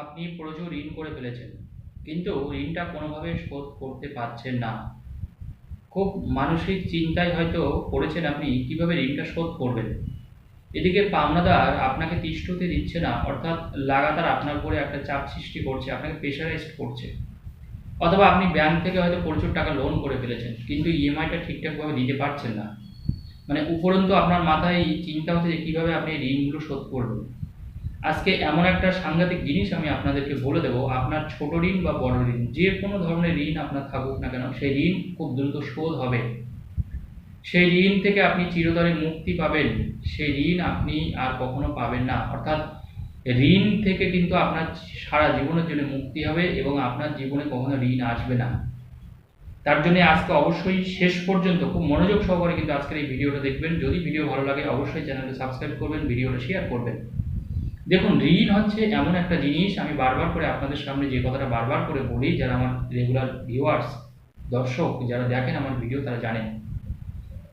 আপনি প্রচুর ঋণ করে ফেলেছেন। কিন্তু ঋণটা কোনোভাবে শোধ করতে পারছেন না। খুব মানসিক চিন্তায় হয়তো পড়েছেন আপনি, কীভাবে ঋণটা শোধ করবেন? এদিকে পাওনাদার আপনাকে তিষ্ঠতে দিচ্ছে না, অর্থাৎ লাগাতার আপনার উপরে একটা চাপ সৃষ্টি করছে, আপনাকে প্রেশারাইজড করছে। অথবা আপনি ব্যাংক থেকে হয়তো প্রচুর টাকা লোন করে ফেলেছেন, কিন্তু ইএমআইটা ঠিকঠাকভাবে দিতে পারছেন না। মানে উপরন্তু আপনার মাথায় চিন্তা হচ্ছে যে কীভাবে আপনি ঋণগুলো শোধ করবেন। আজকে এমন একটা সাংঘাতিক জিনিস আমি আপনাদেরকে বলে দেবো। আপনার ছোট ঋণ বা বড় ঋণ, যে কোনো ধরনের ঋণ আপনার থাকুক না কেন, সেই ঋণ খুব দ্রুত শোধ হবে। সেই ঋণ থেকে আপনি চিরতরে মুক্তি পাবেন। সেই ঋণ আপনি আর কখনো পাবেন না। অর্থাৎ ঋণ থেকে কিন্তু আপনার সারা জীবনের জন্য মুক্তি হবে এবং আপনার জীবনে কখনো ঋণ আসবে না। তার জন্য আজকে অবশ্যই শেষ পর্যন্ত খুব মনোযোগ সহকারে কিন্তু আজকের এই ভিডিওটা দেখবেন। যদি ভিডিও ভালো লাগে, অবশ্যই চ্যানেলটা সাবস্ক্রাইব করবেন, ভিডিওটা শেয়ার করবেন। দেখুন, ঋণ হচ্ছে এমন একটা জিনিস, আমি বারবার করে আপনাদের সামনে যে কথাটা বারবার করে বলি, যারা আমার রেগুলার ভিউয়ার্স দর্শক, যারা দেখেন আমার ভিডিও তারা জানেন।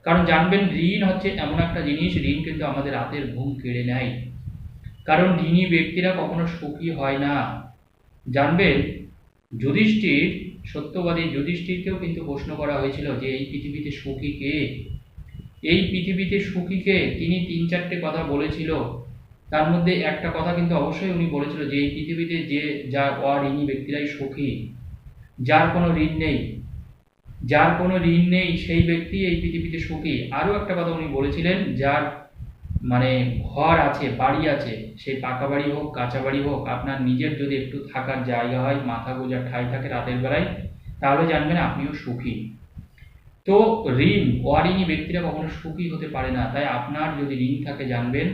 কারণ জানবেন, ঋণ হচ্ছে এমন একটা জিনিস, ঋণ কিন্তু আমাদের রাতের ঘুম কেড়ে নেয়। কারণ ঋণী ব্যক্তিরা কখনো সুখী হয় না। জানবেন, যুধিষ্ঠির, সত্যবাদী যুধিষ্ঠিরকেও কিন্তু প্রশ্ন করা হয়েছিল যে, এই পৃথিবীতে সুখী কে? এই পৃথিবীতে সুখী কে? তিনি তিন চারটে কথা বলেছিল। তার মধ্যে একটা কথা কিন্তু অবশ্যই উনি বলেছিল যে এই পৃথিবীতে যে যা অঋণী ব্যক্তিরাই সুখী যার কোনো ঋণ নেই, যার কোনো ঋণ নেই সেই ব্যক্তি এই পৃথিবীতে সুখী। আরও একটা কথা উনি বলেছিলেন, যার মানে ঘর আছে, বাড়ি আছে সেই পাকা বাড়ি হোক, কাঁচা বাড়ি হোক, আপনার নিজের যদি একটু থাকার জায়গা হয়, মাথা গোজার ঠাই থাকে রাতের বেলায়, তাহলে জানবেন আপনিও সুখী। তো ঋণ অঋণী ব্যক্তিরা কখনো সুখী হতে পারে না, তাই আপনার যদি ঋণ থাকে জানবেন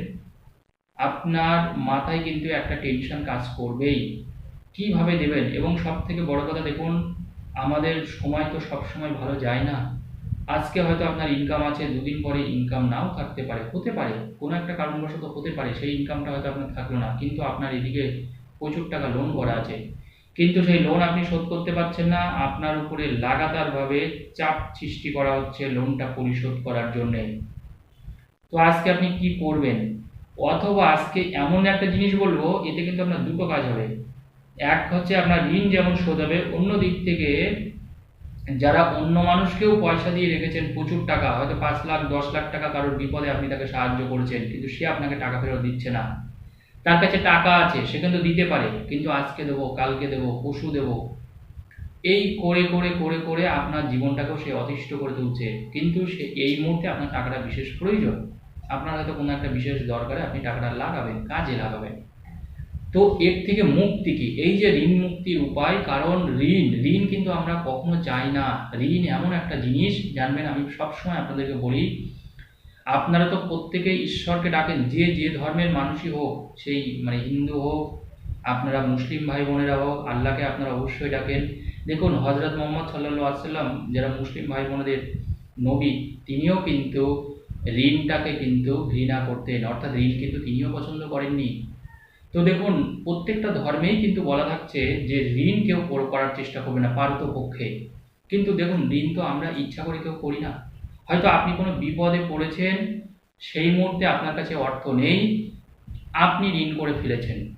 আপনার মাথায় কিন্তু একটা টেনশন কাজ করবেই। কীভাবে দেবেন? এবং সব থেকে বড় কথা দেখুন, আমাদের সময় তো সব সময় ভালো যায় না। আজকে হয়তো আপনার ইনকাম আছে, দুদিন পরে ইনকাম নাও থাকতে পারে। হতে পারে, কোনো একটা কারণবশত হতে পারে, সেই ইনকামটা হয়তো আপনার থাকল না। কিন্তু আপনার এদিকে প্রচুর টাকা লোন করা আছে। কিন্তু সেই লোন আপনি শোধ করতে পারছেন না। আপনার উপরে লাগাতারভাবে চাপ সৃষ্টি করা হচ্ছে লোনটা পরিশোধ করার জন্যে। তো আজকে আপনি কি করবেন? অথবা আজকে এমন একটা জিনিস বলব, এতে কিন্তু আপনার দুটো কাজ হবে। এক হচ্ছে আপনার ঋণ যেমন শোধ হবে, অন্য দিক থেকে যারা অন্য মানুষকেও পয়সা দিয়ে রেখেছেন, প্রচুর টাকা, হয়তো পাঁচ লাখ, দশ লাখ টাকা কারোর বিপদে আপনি তাকে সাহায্য করেছেন, কিন্তু সে আপনাকে টাকা ফেরত দিচ্ছে না। তার কাছে টাকা আছে, সে কিন্তু দিতে পারে, কিন্তু আজকে দেবো, কালকে দেবো পশু দেবো। এই করে করে করে করে আপনার জীবনটাকেও সে অতিষ্ঠ করে তুলছে, কিন্তু সে এই মুহূর্তে আপনার টাকাটা বিশেষ প্রয়োজন। আপনার হয়তো কোনো একটা বিশেষ দরকারে আপনি টাকাটা লাগাবেন, কাজে লাগাবেন। তো এর থেকে মুক্তি কি? এই যে ঋণ মুক্তির উপায়, কারণ ঋণ ঋণ কিন্তু আমরা কখনো চাই না। ঋণ এমন একটা জিনিস, জানবেন, আমি সবসময় আপনাদেরকে বলি, আপনারা তো প্রত্যেকে ঈশ্বরকে ডাকেন, যে যে ধর্মের মানুষই হোক, সেই মানে হিন্দু হোক, আপনারা মুসলিম ভাই বোনেরা হোক, আল্লাহকে আপনারা অবশ্যই ডাকেন। দেখুন হজরত মোহাম্মদ সাল্লা আসাল্লাম যারা মুসলিম ভাই বোনদের নবী, তিনিও কিন্তু ঋণটাকে কিন্তু ঘৃণা করতেন অর্থাৎ ঋণ কিন্তু তিনিও পছন্দ করেননি। তো দেখুন, প্রত্যেকটা ধর্মেই কিন্তু বলা থাকছে যে ঋণ কেউ করার চেষ্টা করবে না, পারত পক্ষে। কিন্তু দেখুন, ঋণ তো আমরা ইচ্ছা করে কেউ করি না। হয়তো আপনি কোনো বিপদে পড়েছেন, সেই মুহূর্তে আপনার কাছে অর্থ নেই, আপনি ঋণ করে ফেলেছেন।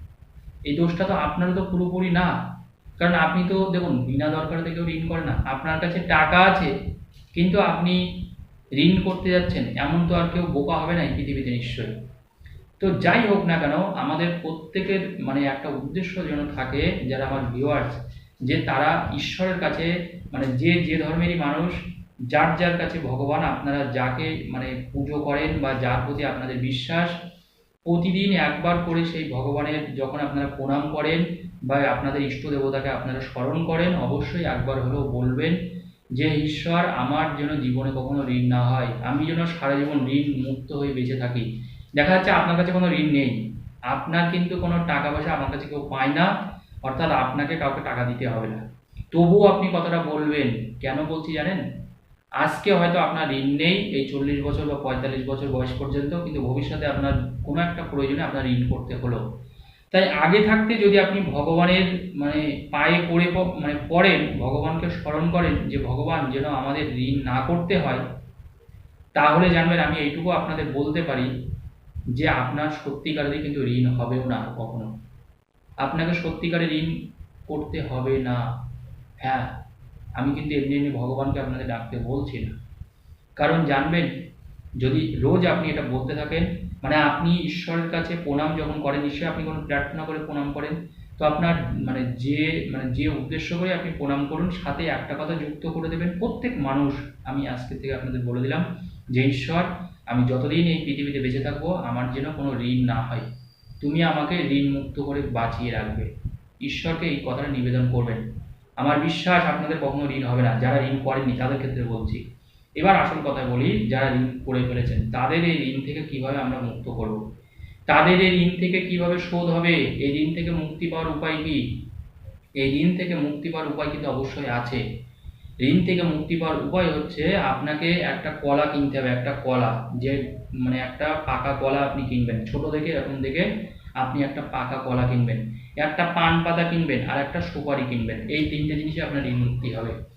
এই দোষটা তো আপনার তো পুরোপুরি না। কারণ আপনি তো, দেখুন, বিনা দরকারে কেউ ঋণ করে না। আপনার কাছে টাকা আছে, কিন্তু আপনি ঋণ করতে যাচ্ছেন, এমন তো আর কেউ বোকা হবে না পৃথিবীতে নিশ্চয়ই। তো যাই হোক না কেন, আমাদের প্রত্যেকের মানে একটা উদ্দেশ্য যেন থাকে, যারা আমার ভিউয়ার্স যে তারা ঈশ্বরের কাছে মানে যে যে ধর্মেরই মানুষ, যার যার কাছে ভগবান আপনারা যাকে মানে পুজো করেন বা যার প্রতি আপনাদের বিশ্বাস, প্রতিদিন একবার করে সেই ভগবানের যখন আপনারা প্রণাম করেন বা আপনাদের ইষ্ট দেবতাকে আপনারা স্মরণ করেন, অবশ্যই একবার হলেও বলবেন যে ঈশ্বর আমার যেন জীবনে কখনো ঋণ না হয়, আমি যেন সারা জীবন ঋণ মুক্ত হয়ে বেঁচে থাকি। দেখা যাচ্ছে আপনার কাছে কোনো ঋণ নেই। আপনার কিন্তু কোনো টাকা পয়সা আমার কাছে কেউ পায় না, অর্থাৎ আপনাকে কাউকে টাকা দিতে হবে না। তবুও আপনি কথাটা বলবেন, কেন বলছি জানেন? আজকে হয়তো আপনার ঋণ নেই, এই চল্লিশ বছর বা পঁয়তাল্লিশ বছর বয়স পর্যন্ত, কিন্তু ভবিষ্যতে আপনার কোনো একটা প্রয়োজনে আপনার ঋণ করতে হলো। তাই আগে থাকতে যদি আপনি ভগবানের মানে পায়ে পড়ে মানে পড়েন, ভগবানকে স্মরণ করেন যে ভগবান যেন আমাদের ঋণ না করতে হয়, তাহলে জানবেন আমি এইটুকু আপনাদের বলতে পারি যে আপনার সত্যিকারেরই কিন্তু ঋণ হবেও না কখনো। আপনাকে সত্যিকারে ঋণ করতে হবে না। হ্যাঁ আমি কিন্তু এমনি এমনি ভগবানকে আপনাদের ডাকতে বলছি না। কারণ জানবেন, যদি রোজ আপনি এটা বলতে থাকেন মানে আপনি ঈশ্বরের কাছে প্রণাম যখন করেন, নিশ্চয়ই আপনি কোনো প্রার্থনা করে প্রণাম করেন, তো আপনার মানে যে মানে যে উদ্দেশ্য করে আপনি প্রণাম করুন, সাথে একটা কথা যুক্ত করে দেবেন, প্রত্যেক মানুষ, আমি আজকে থেকে আপনাদের বলে দিলাম যে, ঈশ্বর, আমি যতদিন এই পৃথিবীতে বেঁচে থাকব, আমার যেন কোনো ঋণ না হয়। তুমি আমাকে ঋণ মুক্ত করে বাঁচিয়ে রাখবে। ঈশ্বরকে এই কথাটা নিবেদন করবেন। আমার বিশ্বাস, আপনাদের কখনো ঋণ হবে না। যারা ঋণ করেননি, তাদের ক্ষেত্রে বলছি। এবার আসল কথা বলি, যারা ঋণ করে ফেলেছেন, তাদের এই ঋণ থেকে কীভাবে আমরা মুক্ত করব? তাদের এই ঋণ থেকে কীভাবে শোধ হবে? এই ঋণ থেকে মুক্তি পাওয়ার উপায় কি? এই ঋণ থেকে মুক্তি পাওয়ার উপায় কিন্তু অবশ্যই আছে। ঋণ থেকে মুক্তি পাওয়ার উপায় হচ্ছে আপনাকে একটা কলা কিনতে হবে, একটা কলা। যে মানে একটা পাকা কলা আপনি কিনবেন। ছোট দেখে, এরকম দেখে আপনি একটা পাকা কলা কিনবেন। একটা পান পাতা কিনবেন আর একটা সুপারি কিনবেন। এই তিনটে জিনিসে আপনার ঋণ মুক্তি হবে।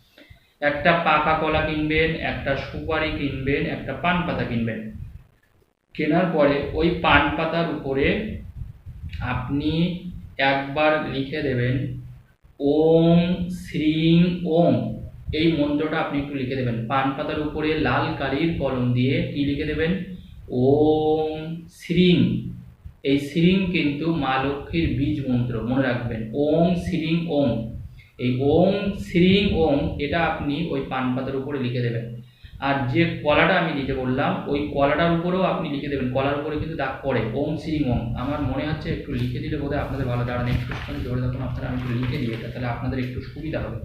একটা পাকা কলা কিনবেন, একটা সুপারি কিনবেন, একটা পান পাতা কিনবেন। কেনার পরে ওই পান পাতার উপরে আপনি একবার লিখে দেবেন, ওম শ্রীং ওম। এই মন্ত্রটা আপনি একটু লিখে দেবেন। পান পাতার উপরে লাল কালির কলম দিয়ে কি লিখে দেবেন? ওম শ্রীং। এই শ্রীং কিন্তু মা লক্ষ্মীর বীজ মন্ত্র, মনে রাখবেন। ওম শ্রীং ওম। এই ওম, শ্রীং ওম, এটা আপনি ওই পান পাতার উপরে লিখে দেবেন। আর যে কলাটা আমি দিতে বললাম, ওই কলাটার উপরেও আপনি লিখে দেবেন। কলার উপরে কিন্তু দাগ পড়ে। ওম, শ্রীং ওম। আমার মনে হচ্ছে একটু লিখে দিলে বোধহয় আপনাদের ভালো দাঁড়ান একটু জোরে তখন আপনারা আমি একটু লিখে এটা তাহলে আপনাদের একটু সুবিধা হবে।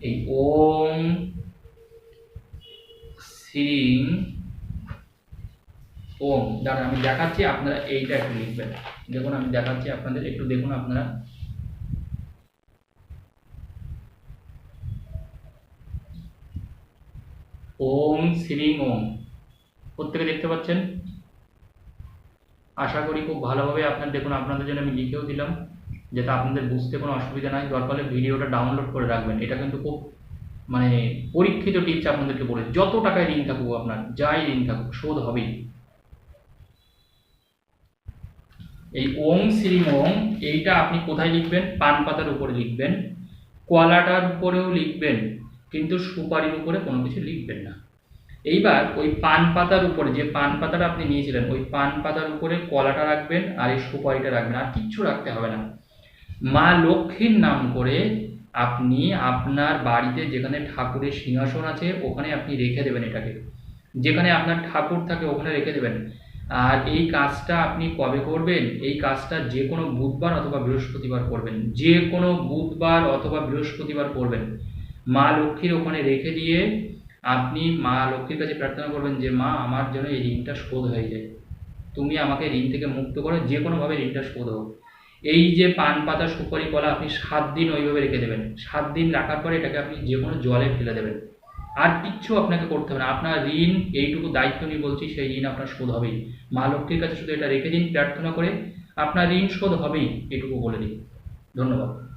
এই ওম, শ্রীং ওম। দাঁড়ান, আমি দেখাচ্ছি, আপনারা এইটা একটু লিখবেন। দেখুন, আমি দেখাচ্ছি আপনাদের, একটু দেখুন আপনারা। ওম শ্রীং ওম। প্রত্যেকে দেখতে পাচ্ছেন? আশা করি খুব ভালোভাবে আপনার দেখুন, আপনাদের জন্য আমি লিখেও দিলাম, যাতে আপনাদের বুঝতে কোনো অসুবিধা নাই দরকার হলে ভিডিওটা ডাউনলোড করে রাখবেন। এটা কিন্তু খুব মানে পরীক্ষিত টিপস আপনাদেরকে বলে যত টাকায় ঋণ থাকুক আপনার, যাই ঋণ থাকুক, শোধ হবেই। এই ওম শ্রী ওম, এইটা আপনি কোথায় লিখবেন? পান পাতার উপরে লিখবেন। কলাটার উপরেও লিখবেন। কিন্তু সুপারির উপরে কোনো কিছু লিখবেন না। এইবার ওই পান পাতার উপরে যে পান পাতাটা আপনি নিয়েছিলেন, ওই পান পাতার উপরে কলাটা রাখবেন আর এই সুপারিটা রাখবেন আর কিচ্ছু রাখতে হবে না। মা লক্ষ্মীর নাম করে আপনি আপনার বাড়িতে যেখানে ঠাকুরের সিংহাসন আছে, ওখানে আপনি রেখে দেবেন এটাকে। যেখানে আপনার ঠাকুর থাকে, ওখানে রেখে দেবেন। আর এই কাজটা আপনি কবে করবেন? এই কাজটা যে কোনো বুধবার অথবা বৃহস্পতিবার করবেন। যে কোনো বুধবার অথবা বৃহস্পতিবার করবেন। মা লক্ষ্মীর ওখানে রেখে দিয়ে আপনি মা লক্ষ্মীর কাছে প্রার্থনা করবেন যে, মা, আমার জন্য এই ঋণটা শোধ হয়ে যায়। তুমি আমাকে ঋণ থেকে মুক্ত করো যে কোনোভাবে ঋণটা শোধ হোক। এই যে পান পাতা, সুপারি, কলা আপনি সাত দিন ওইভাবে রেখে দেবেন। সাত দিন রাখার পরে এটাকে আপনি যে কোনো জলে ফেলে দেবেন। আর কিচ্ছু আপনাকে করতে হবে না। আপনার ঋণ, এইটুকু দায়িত্ব নিয়ে বলছি, সেই ঋণ আপনার শোধ হবেই। মা লক্ষ্মীর কাছে শুধু এটা রেখে দিন, প্রার্থনা করে আপনার ঋণ শোধ হবেই, এটুকু বলে দিন। ধন্যবাদ।